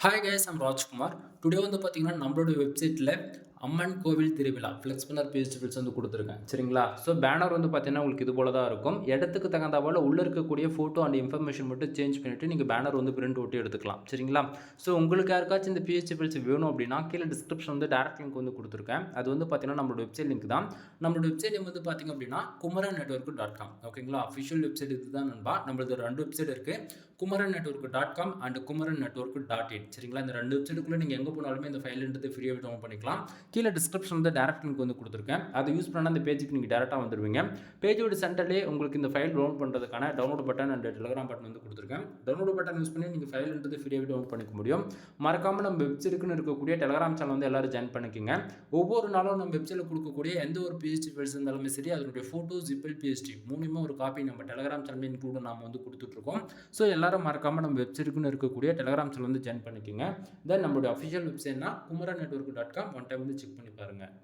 Hi guys I'm Rajkumar today வந்து பார்த்தீங்கன்னா நம்மளோட வெப்சைட்டில் அம்மன் கோவில் திருவிழா ஃப்ளெக்ஸ் பண்ணர் ஃபெஸ்டிவல்ஸ் வந்து கொடுத்துருக்கேன். சரிங்களா? ஸோ பேனர் வந்து பார்த்தீங்கன்னா உங்களுக்கு இது போல தான் இருக்கும். இடத்துக்கு தகுந்த போல் உள்ளே இருக்கக்கூடிய ஃபோட்டோ அண்ட் இன்ஃபர்மேஷன் மட்டும் சேஞ்ச் பண்ணிவிட்டு நீங்கள் பேனர் வந்து பிரிண்ட் ஒட்டி எடுத்துக்கலாம். சரிங்களா? ஸோ உங்களுக்கு யாருக்காச்சும் இந்த பிஹெச்பிஎல்ஸ் வேணும் அப்படின்னா கீழே டிஸ்கிரிப்ஷன் வந்து டேரக்ட் லிங்க் வந்து கொடுத்துருக்கேன். அது வந்து பார்த்தீங்கன்னா நம்மளோட வெப்சைட் லிங்க் தான். நம்மளோட வெப்சைட் நேம் வந்து பார்த்தீங்க அப்படின்னா குமரன் நெட்ஒர்க் டாட் காம் ஓகேங்களா அஃபிஷியல் வெப்சைட் இதுதான் நண்பா. நம்மளது ரெண்டு வெப்சைட் இருக்குது Kumaran network dot com and Kumaran network dot in சரிங்களா? இந்த ரெண்டு வெப்சைட்டுக்குள்ளே நீங்கள் எங்கே போனாலுமே இந்த ஃபைல்ன்றது ஃப்ரீயாக டவுன் பண்ணிக்கலாம். கீழே டிஸ்கிரிப்ஷன் வந்து டேரக்ட் லிங்க் வந்து கொடுத்துருக்கேன். அதை யூஸ் பண்ணால் அந்த பேஜுக்கு நீங்கள் டேரெக்டாக வந்துடுவீங்க பேஜோட சென்டர்லேயே உங்களுக்கு இந்த ஃபைல் டவுன்லோட் பண்ணுறதுக்கான download button and Telegram button வந்து கொடுத்துருக்கேன். டவுன்லோட் பட்டன் யூஸ் பண்ணி நீங்கள் ஃபைல்ன்றது ஃப்ரீயாக டவுன் பண்ணிக்க முடியும். மறக்காமல் நம்ம வெப்சைட்டுக்குன்னு இருக்கக்கூடிய டெலகிராம் சேனல் வந்து எல்லாரும் ஜாயின் பண்ணிக்கோங்க. ஒவ்வொரு நாளும் நம்ம வெப்சைட்டில் கொடுக்கக்கூடிய எந்த ஒரு பிஹெச்டி ஃபைல்ஸ் இருந்தாலுமே சரி அதனுடைய ஃபோட்டோ ஜிப்பிள் பிஹெச்டி மூணுமே ஒரு காப்பி நம்ம டெலகிராம் சேனல் இன்க்ளூட் நம்ம வந்து கொடுத்துட்ருக்கோம். ஸோ எல்லாரும் மறக்காமல் நம்ம வெப்சைட்டுக்குன்னு இருக்கக்கூடிய டெலகிராம் சேனல் வந்து ஜாயின் பண்ணிக்கோங்க. தென் நம்மளுடைய official வெப்சைட்னா Kumara network dot com one time வந்து செக் பண்ணி பாருங்கள்